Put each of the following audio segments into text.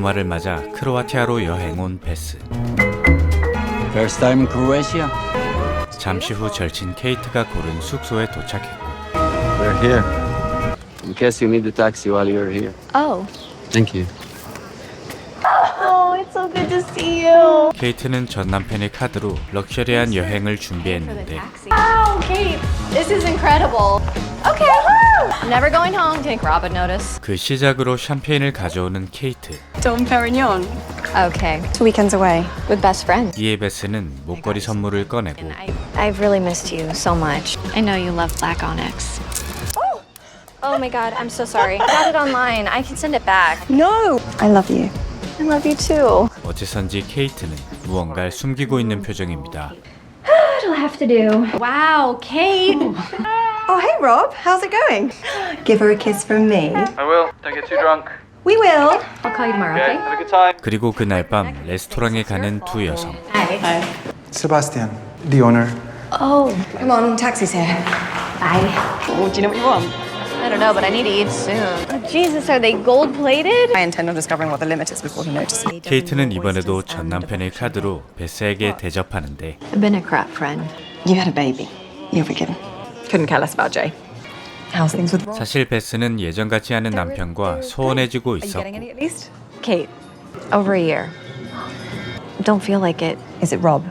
주말을 맞아 크로아티아로 여행 온 베스. First time in Croatia? 잠시 후 절친 케이트가 고른 숙소에 도착했고 We're here. In case you need a taxi while you're here. Oh. Thank you. Oh, it's so good to see you. 케이트는 전 남편의 카드로 럭셔리한 여행을 준비했는데 Wow, Kate, this is incredible. Okay! Never going home. Didn't Robin notice? 그 시작으로 샴페인을 가져오는 케이트. Dom Perignon. Okay. Two weekends away. With best friends. 이에 베스는 목걸이 선물을 꺼내고 And I, I've really missed you so much. I know you love black onyx. Oh! Oh my god, I'm so sorry. I got it online. I can send it back. No! I love you. I love you too. 어째선지 케이트는 무언가를 숨기고 있는 표정입니다. What'll have to do? Wow, Kate. Oh, hey, Rob. How's it going? Give her a kiss from me. I will. Don't get too drunk. We will. I'll call you tomorrow, Okay. okay? Have a good time. 그리고 그날 밤 레스토랑에 가는 두 여성. Hi. Sebastian, the owner. Oh, Come on, taxi's here. bye. Oh, do you know what you want? I don't know, but I need to eat soon. Oh, Jesus, are they gold plated? I intend on discovering what the limit is before he notices. 케이트는 이번에도 전 남편의 카드로 베스에게 대접하는데 I've been a crap friend. You had a baby. You're forgiven. Couldn't care less about Jay. How's things with Rob? 사실 베스는 예전 같지 않은 남편과 소원해지고 Are you getting any 있었고 at least? Kate, over a year. Don't feel like it. Is it Rob?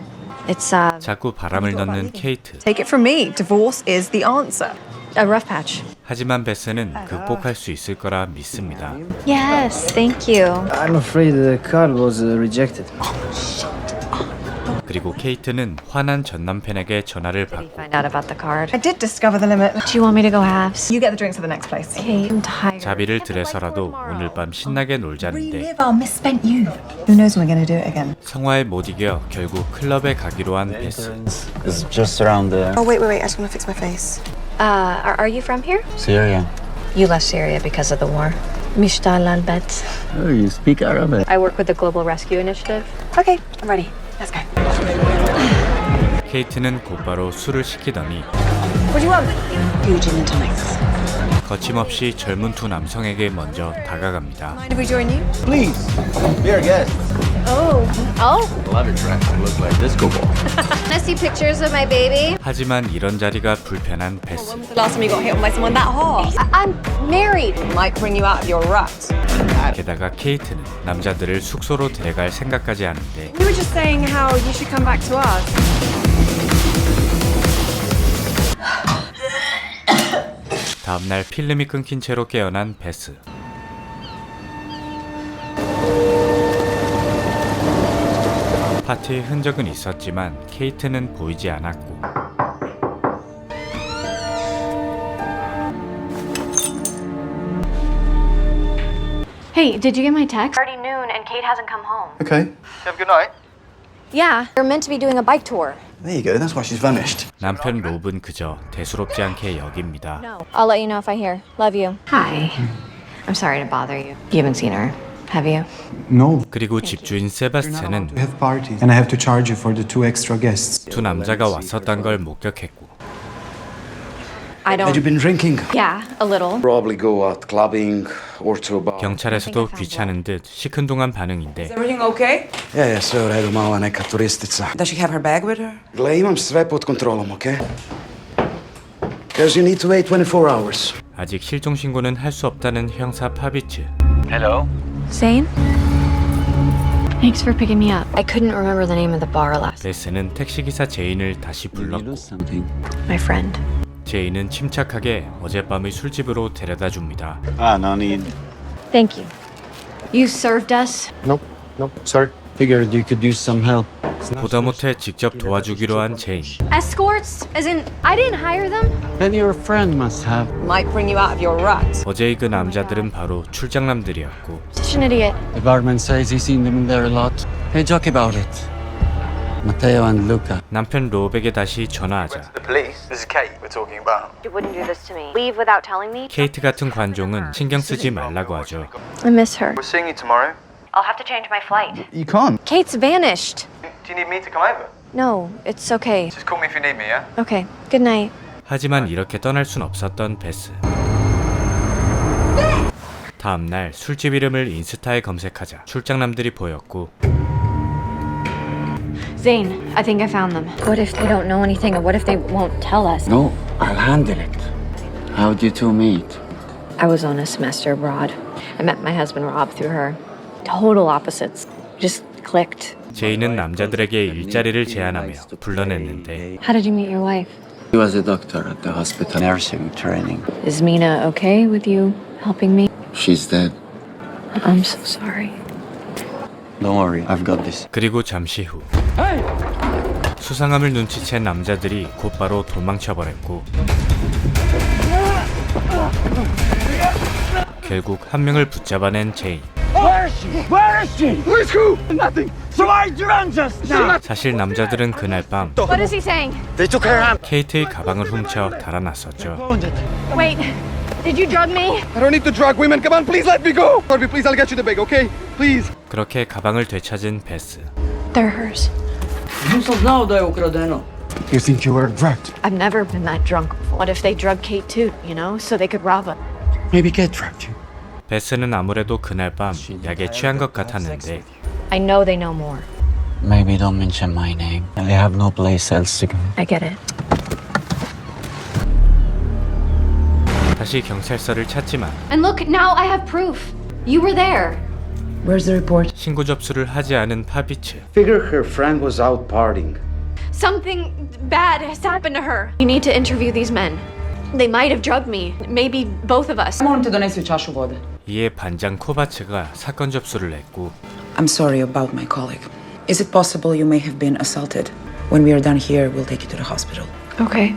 It's uh, 자꾸 바람을 넣는 케이트. Take it from me. Divorce is the answer. a rough patch. 하지만 베스는 극복할 수 있을 거라 믿습니다. Yes, thank you. I'm afraid the card was uh, rejected. 그리고 케이트는 화난 전 남편에게 전화를 받고 find out about the card? I did discover the limit. Do you want me to go halves? You get the drinks at the next place. Kate, I'm tired. 자비를 들여서라도 오늘 밤 신나게 놀자는데 Relive our misspent youth. Who knows when we're going to do it again? 성화에 못 이겨 결국 클럽에 가기로 한 베스. It's just around there. Oh, wait, wait, wait. I just want to fix my face. Uh, are, are you from here? Syria. You left Syria because of the war. Mishtal al-Bet. Oh, you speak Arabic. I work with the Global Rescue Initiative. Okay, I'm ready. Let's go. 케이트는 곧바로 술을 시키더니 What do you want? Two gin and tonics. 거침없이 젊은 두 남성에게 먼저 다가갑니다. Mind if we join you? Please. Be our guest. Oh. Oh. Love your dress. You look like disco ball. Wanna see pictures of my baby? 하지만 이런 자리가 불편한 베스. The last time you got hit on by someone that hard. I- I'm married. Might bring you out of your rut. 게다가 케이트는 남자들을 숙소로 데려갈 생각까지 하는데 We were just saying how you should come back to us. 다음날 필름이 끊긴 채로 깨어난 베스. 파티의 흔적은 있었지만 케이트는 보이지 않았고 Hey, did you get my text? Already noon and Kate hasn't come home. Okay, Have a good night. Yeah. We're meant to be doing a bike tour. there you go. That's why she's vanished. 남편 롭은 그저 대수롭지 않게 여깁니다. No. I'll let you know if I hear. Love you. Hi. I'm sorry to bother you. You haven't seen her, have you? No, 그리고 집주인 세바스찬은 we have parties, and I have to charge you for the two extra guests. 두 남자가 왔었던 걸 목격했고 I don't. been drinking? Yeah, a little. Probably go out clubbing or to a bar. 경찰에서도 귀찮은 듯 시큰둥한 반응인데 Everything okay? Ja, ja, sve u redu, mala neka turistica. Does she have her bag with her? Gle, imam sve pod kontrolom, okay? Because you need to wait 24 hours. 아직 실종 신고는 할 수 없다는 형사 파비츠. Hello. Zane? Thanks for picking me up. I couldn't remember the name of the bar last. 베스는 택시기사 제인을 다시 불렀고 lose something? My friend. 제인은 침착하게 어젯밤의 술집으로 데려다 줍니다. Ah, no need. Thank you. You served us. Nope, nope, sorry. Figured you could use some help. 보다 못해 직접 도와주기로 한 제인. Escorts? As in, I didn't hire them? Then your friend must have. Might bring you out of your rut. 어제의 그 남자들은 바로 출장남들이었고 Such an idiot. The barman says he's seen them in there a lot. Hey, joke about it. Matteo and Luca. 남편 로백에 다시 전화하자 The police. This is Kate we're talking about. You wouldn't do this to me. Leave without telling me? 케이트 같은 관종은 신경 쓰지 말라고 하죠. I miss her. We're seeing you tomorrow. I'll have to change my flight. You can't. Kate's vanished. Do you need me to come over? No, it's okay. Just call me if you need me, yeah? Okay, good night. 하지만 이렇게 떠날 순 없었던 베스. 다음 날 술집 이름을 인스타에 검색하자 출장남들이 보였고 Zane, I think I found them. What if they don't know anything, or what if they won't tell us? No, I'll handle it. How'd you two meet? I was on a semester abroad. I met my husband Rob through her. Total opposites. Just clicked. 제이는 남자들에게 일자리를 제안하며 불러냈는데 How did you meet your wife? He was a doctor at the hospital nursing training. Is Mina okay with you helping me? She's dead. I'm so sorry. Don't worry, I've got this. 그리고 잠시 후 수상함을 눈치챈 남자들이 곧바로 도망쳐버렸고 결국 한 명을 붙잡아낸 제 인 사실 남자들은 그날 밤 What is he saying? 케이트의 가방을 훔쳐 달아났었죠 Wait, did you drug me? I don't need to drug women. Come on, please let me go. Corby, please, I'll get you the bag, okay? Please. 그렇게 가방을 되찾은 베스 They're hers. You think you were drugged? I've never been that drunk before. What if they drug Kate too, you know, so they could rob her? Maybe Kate drugged you. 베스는 아무래도 그날 밤 약에 취한 것 같았는데 I know they know more. Maybe don't mention my name. I have no place else to go. I get it. 다시 경찰서를 찾지만 And look, now I have proof. You were there. Where's the report? 신고 접수를 하지 않은 파비츠 Figure her friend was out partying. Something bad has happened to her. You need to interview these men. They might have drugged me. Maybe both of us. Molim te donesi čašu vode. 이에 반장 코바츠가 사건 접수를 했고 I'm sorry about my colleague. Is it possible you may have been assaulted? When we are done here, we'll take you to the hospital. Okay.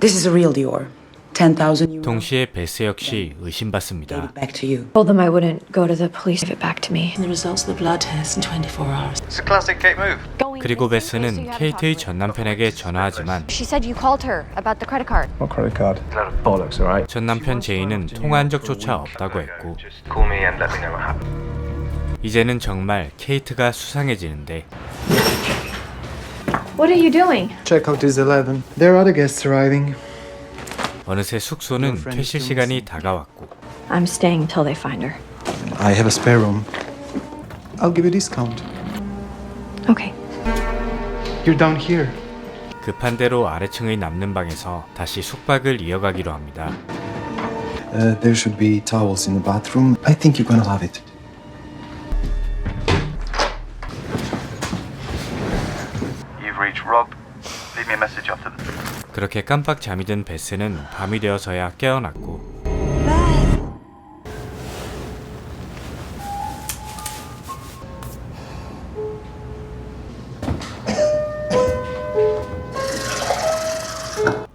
This is a real Dior. 10,000 euros. 동시에 베스 역시 의심받습니다. it back to you. Told them I wouldn't go to the police. Give it back to me. The results of the blood test in 24 hours. It's a classic Kate move. 그리고 베스는 케이트의 전 남편에게 전화하지만 She said you called her about the credit card. What credit card? Bollocks, alright? 전 남편 제이는 통화한 적조차 없다고 했고 Just call me and let me know what happened. 이제는 정말 케이트가 수상해지는데 What are you doing? Checkout is 11. There are other guests arriving. 어느새 숙소는 퇴실 시간이 다가왔고 I'm staying until they find her. I have a spare room. I'll give you a discount. Okay. You're down here. 급한 대로 아래층의 남는 방에서 다시 숙박을 이어가기로 합니다. Uh, there should be towels in the bathroom. I think you're gonna love it. 그렇게 깜빡 잠이 든 베스는 밤이 되어서야 깨어났고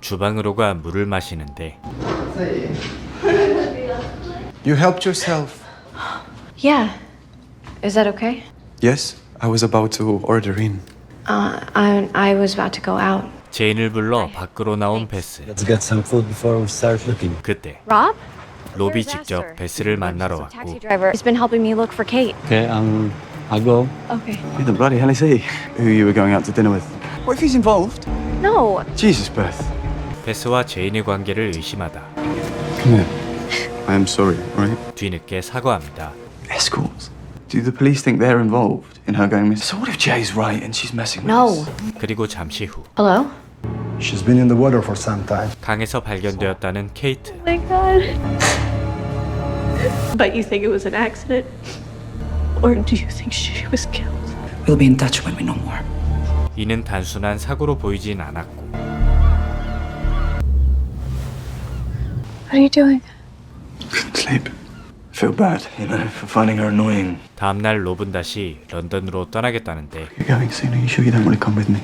주방으로 가 물을 마시는데 You helped yourself. Yeah. Is that okay? Yes, I was about to order in. Uh, I I was about to go out. 제인을 불러 밖으로 나온 베스 Let's get some food before we start looking. 그때 Rob? 로비 Where's 직접 Esther? 베스를 만나러 He's a taxi 왔고 driver. He's been helping me look for Kate. Okay, um, I'll go. Okay. Who the bloody hell is he? Who you were going out to dinner with? What if he's involved? No. Jesus, Beth. 베스와 제인의 관계를 의심하다 Come here. I am sorry, right? 뒤늦게 사과합니다. Escorts. Do the police think they're involved in her going missing? So what if Jay's right and she's messing with No. us? 그리고 잠시 후 Hello? She's been in the water for some time. 강에서 발견되었다는 케이트 My God. But you think it was an accident? Or do you think she was killed? We'll be in touch when we know more. 이는 단순한 사고로 보이진 않았고 What are you doing? Couldn't sleep. Feel bad, you know, for finding her annoying. 다음날 롭은 다시 런던으로 떠나겠다는데 You're going soon. Are you sure you don't want to come with me?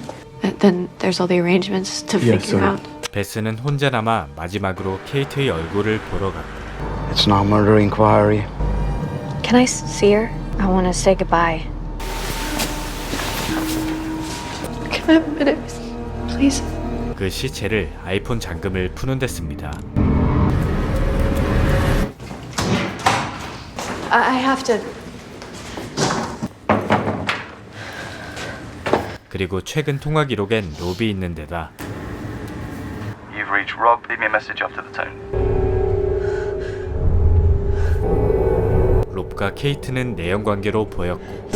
Then there's all the arrangements to Yeah, figure sorry. out. 베스는 혼자 남아 마지막으로 케이트의 얼굴을 보러 갔고 It's not murder inquiry. Can I s- see her? I want to say goodbye. Can I have a minute, please? 그 시체를 아이폰 잠금을 푸는 데 씁니다. I, I have to. 그리고 최근 통화 기록엔 롭이 있는 데다 You've reached Rob. Leave me a message after the tone. 로브가 케이트는 내연 관계로 보였고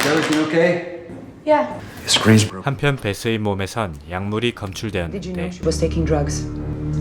Is everything okay? Yeah. The screen's broken. 한편 베스의 몸에선 약물이 Did you know 검출되었는데 she was taking drugs?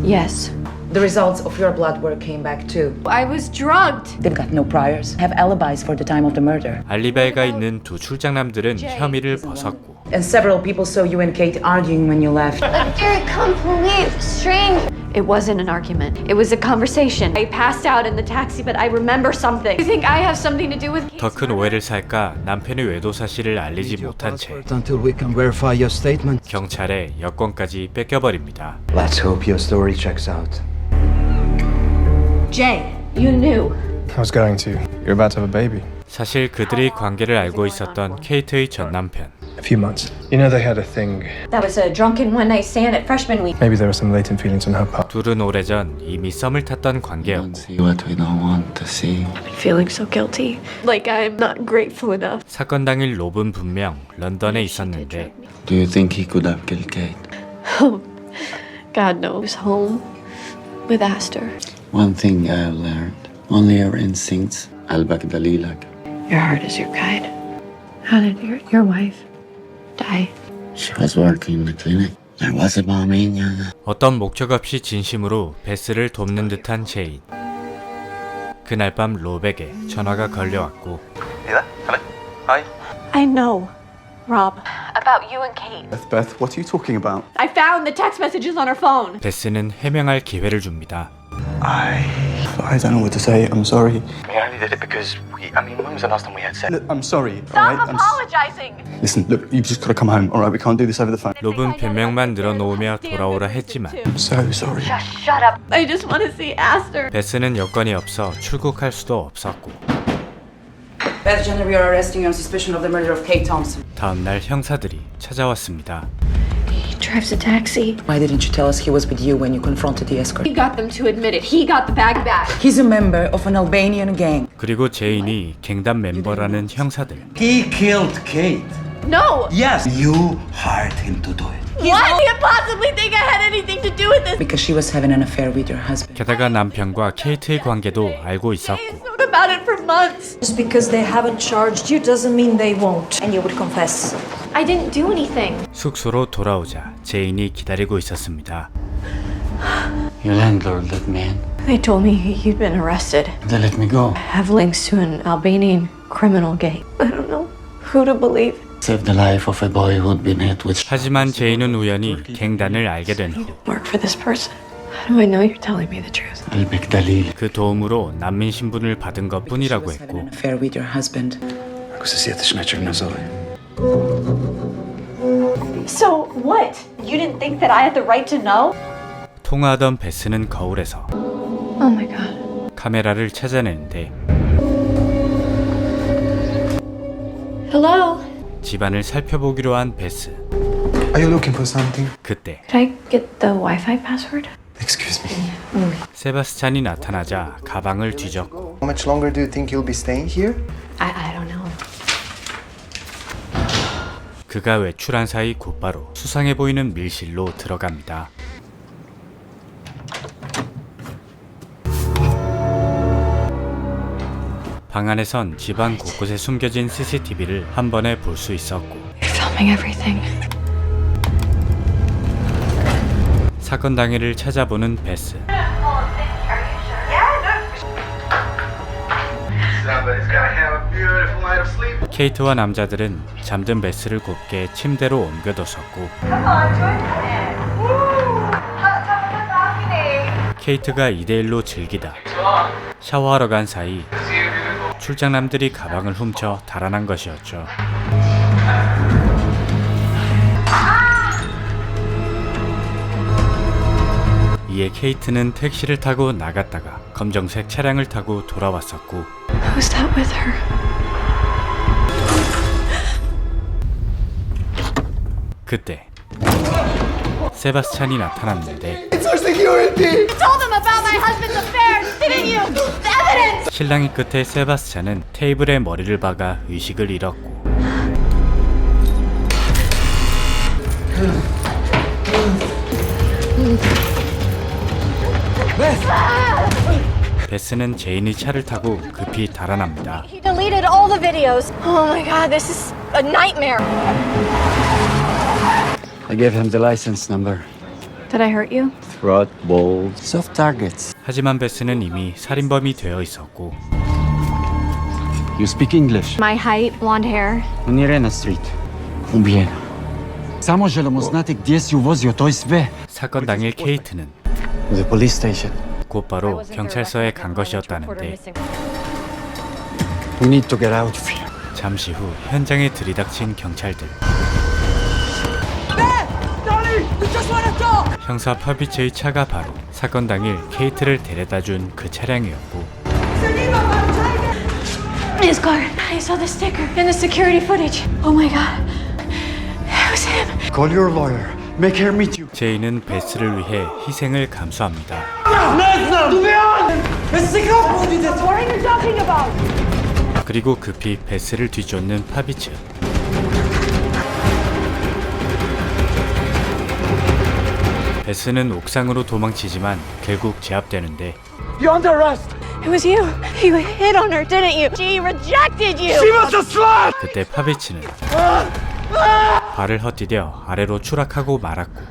Yes. The results of your blood work came back too. I was drugged. They've got no priors, have alibis for the time of the murder. 알리바이가 있는 두 출장남들은 혐의를 벗었고 And several people saw you and Kate arguing when you left. Derek, come please. Strange. It wasn't an argument. It was a conversation. I passed out in the taxi, but I remember something. You think I have something to do with 더 큰 오해를 살까 남편의 외도 사실을 알리지 못한 채 Until we can verify your statement. 경찰에 여권까지 뺏겨버립니다. Let's hope your story checks out. Jay? You knew. I was going to. You're about to have a baby. 사실 그들이 관계를 알고 있었던 케이트의 전 남편 A few months. You know they had a thing. That was a drunken one night stand at freshman week. Maybe there were some latent feelings on her part. 둘은 오래전 이미 썸을 탔던 관계였고 see what we don't want to see. Feeling so guilty. Like I'm not grateful enough. 사건 당일 롭은 분명 런던에 있었는데 Do you think he could have killed Kate? God knows. Home with Aster. One thing I have learned only your instincts قلبك دليلك. Your heart is your guide. How did your, your wife die? She was working in the clinic. There was a bomb in you. 어떤 목적 없이 진심으로 베스를 돕는 듯한 제인 그날 밤 롭에게 전화가 걸려왔고 I know, Rob. About you and Kate. Beth, Beth, what are you talking about? I found the text messages on her phone. 베스는 해명할 기회를 줍니다. I. I don't know what to say. I'm sorry. We only did it because we. I mean, when was the last time we had sex? Look, I'm sorry. all right? I'm s- apologizing. Listen, look, you've just got to come home. All right, we can't do this over the phone. 롭은 변명만 늘어놓으며 돌아오라 했지만 I'm so sorry. Shut up. I just want to see Aster. 베스는 여건이 없어 출국할 수도 없었고 Beth Jenner, we are arresting you on suspicion of the murder of Kate Thompson. 다음날 형사들이 찾아왔습니다. He drives a taxi. Why didn't you tell us he was with you when you confronted the escort? He got them to admit it. He got the bag back. He's a member of an Albanian gang. 그리고 제인이 갱단 멤버라는 형사들 He killed Kate. No. Yes. You hired him to do it. Why do you possibly think I had anything to do with this? Because she was having an affair with your husband. 게다가 남편과 케이트의 관계도 알고 있었고 He's known about it for months. Just because they haven't charged you doesn't mean they won't. And you would confess. I didn't do anything. 숙소로 돌아오자 제인이 기다리고 있었습니다. Your landlord, that man. They told me he'd been arrested. They let me go. I have links to an Albanian criminal gang. I don't know who to believe. Saved the life of a boy who'd been hit with. 하지만 제인은 우연히 갱단을 알게 된 후 Work for this person. How do I know you're telling me the truth? I'll make Dalil. 그 도움으로 난민 신분을 받은 것뿐이라고 했고 Affair with your husband. Ako se sjeteš nečeg nazove. So what? You didn't think that I had the right to know? 통화하던 베스는 거울에서 Oh my god. 카메라를 찾아내는데 Hello? 집안을 살펴보기로 한 베스 Are you looking for something? 그때 Could I get the Wi-Fi password? Excuse me. 세바스찬이 나타나자 가방을 뒤졌고 How much longer do you think you'll be staying here? I, I don't know. 그가 외출한 사이 곧바로 수상해 보이는 밀실로 들어갑니다. 방 안에선 집안 곳곳에 숨겨진 CCTV를 한 번에 볼 수 있었고. 사건 당일을 찾아보는 베스 케이트와 남자들은 잠든 베스를 곱게 침대로 옮겨뒀었고 케이트가 2대1로 즐기다 샤워하러 간 사이 출장남들이 가방을 훔쳐 달아난 것이었죠. 이에 케이트는 택시를 타고 나갔다가 검정색 차량을 타고 돌아왔었고 그때 세바스찬이 나타났는데 Told them about my husband's affairs, didn't you? The evidence! 신랑이 끝에 세바스찬은 테이블에 머리를 박아 의식을 잃었고 베스는 제인이 차를 타고 급히 달아납니다. He deleted all the videos. Oh my god, this is a nightmare. I gave him the license number. Did I hurt you? Throat, balls. Soft targets. 하지만 베스는 이미 살인범이 되어 있었고 You speak English. My height, blonde hair. On Irena Street. Combien? Samo želimo znati gdje si uvozio to sve. 사건 당일 케이트는 The police station. 곧바로 경찰서에 간 것이었다는데 We need to get out of here. 잠시 후 현장에 들이닥친 경찰들. 형사 파비체의 차가 바로 사건 당일 케이트를 데려다 준 그 차량이었고 His car. I saw the sticker in the security footage. Oh my god. It was him. Call your lawyer. Make her meet you. 제이는 베스를 위해 희생을 감수합니다. 그리고 급히 베스를 뒤쫓는 파비츠. 베스는 옥상으로 도망치지만 결국 제압되는데 It was you. You hit on her, didn't you? She rejected you. 그때 파비치는 발을 헛디뎌 아래로 추락하고 말았고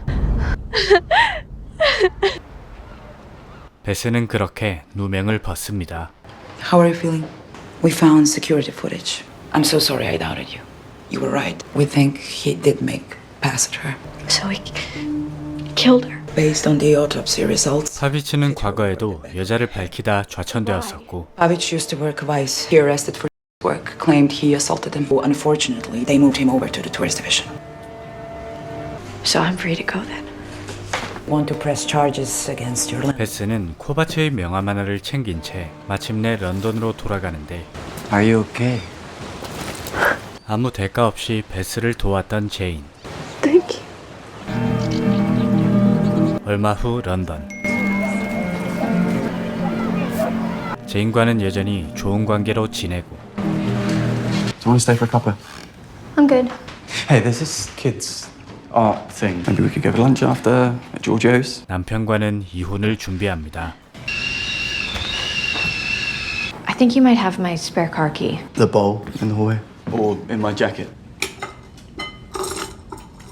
베스는 그렇게 누명을 벗습니다. How are you feeling? We found security footage. I'm so sorry I doubted you. You were right. We think he did make pass at her. So he killed her. Based on the autopsy results, 파비치는 과거에도 여자를 밝히다 좌천되었었고 Pavic used to work Vice. He arrested for work, claimed he assaulted him. Unfortunately, they moved him over to the tourist division. So I'm free to go then. Want to press charges against your 베스는 코바츠의 명함 하나를 챙긴 채 마침내 런던으로 돌아가는데 Are you okay? 아무 대가 없이 베스를 도왔던 제인. 얼마 후 런던. 제인과는 여전히 좋은 관계로 지내고 Do you want to stay for a cuppa? I'm good. Hey, there's this kids art thing. Maybe we could go for lunch after at Giorgio's. 남편과는 이혼을 준비합니다. I think you might have my spare car key. The bowl in the hallway. Or in my jacket.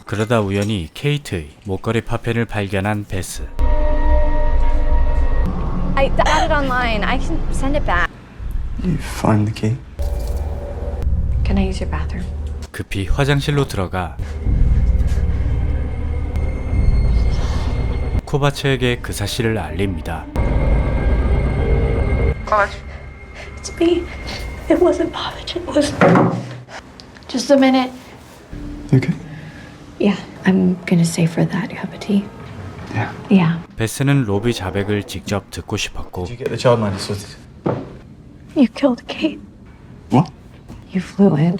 그러다 우연히 케이트의 목걸이 파편을 발견한 베스. I got it online. I can send it back. You find the key. Can I use your bathroom? 급히 화장실로 들어가 코바츠에게 그 사실을 알립니다. It's me. It wasn't Pavich. It was. Just a minute. You okay? Yeah, I'm gonna stay for that cup of tea. Yeah. Yeah. 베스는 로비 자백을 직접 듣고 싶었고 Did you get the childminder sorted? You killed Kate. What? You flew in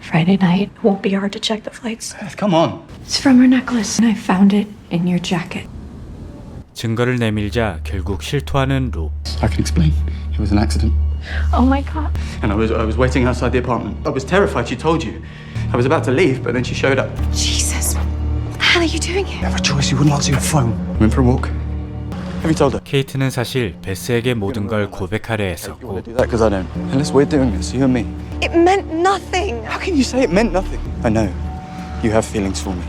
Friday night. It won't be hard to check the flights. Come on. It's from her necklace, and I found it in your jacket. 증거를 내밀자 결국 실토하는 로. I can explain. It was an accident. Oh my god. And I was I was waiting outside the apartment. I was terrified she told you. I was about to leave, but then she showed up. Jesus. How are you doing it? Never a choice, you wouldn't answer your phone. Went for a walk. Have you told her? 케이트는 사실 베스에게 모든 걸 고백하려 You 했었고 want to do that because I don't. Unless we're doing this, you and me. It meant nothing. How can you say it meant nothing? I know. You have feelings for me.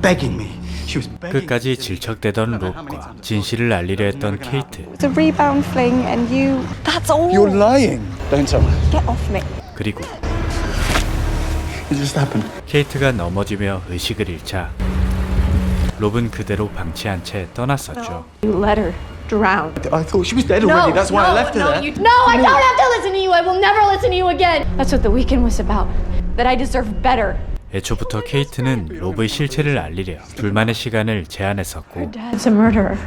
Begging me. She was begging. 끝까지 질척대던 롭과 진실을 알리려 했던 케이트. It's a rebound fling, and you. That's all. You're lying. Don't tell me. Get off me. 그리고 just happened. 케이트가 넘어지며 의식을 잃자 롭은 그대로 방치한 채 떠났었죠. You let her drown. I thought she was dead already. That's why I left her no, there. You, no, I don't have to listen to you. I will never listen to you again. That's what the weekend was about. That I deserve better. 애초부터 케이트는 롭의 실체를 알리려 둘만의 시간을 제안했었고 Dad's a murderer.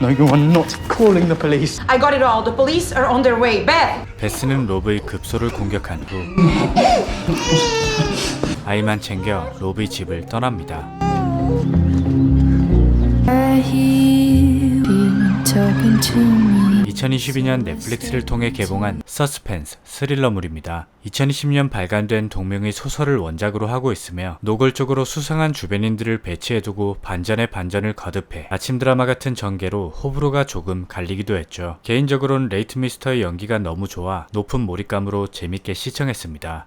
No, you are not calling the police. I got it all. The police are on their way. Beth! 베스는 롭의 급소를 공격한 후 아이만 챙겨 롭의 집을 떠납니다. 2022년 넷플릭스를 통해 개봉한 서스펜스 스릴러물입니다. 2020년 발간된 동명의 소설을 원작으로 하고 있으며 노골적으로 수상한 주변인들을 배치해두고 반전에 반전을 거듭해 아침 드라마 같은 전개로 호불호가 조금 갈리기도 했죠. 개인적으로는 레이트 미스터의 연기가 너무 좋아 높은 몰입감으로 재밌게 시청했습니다.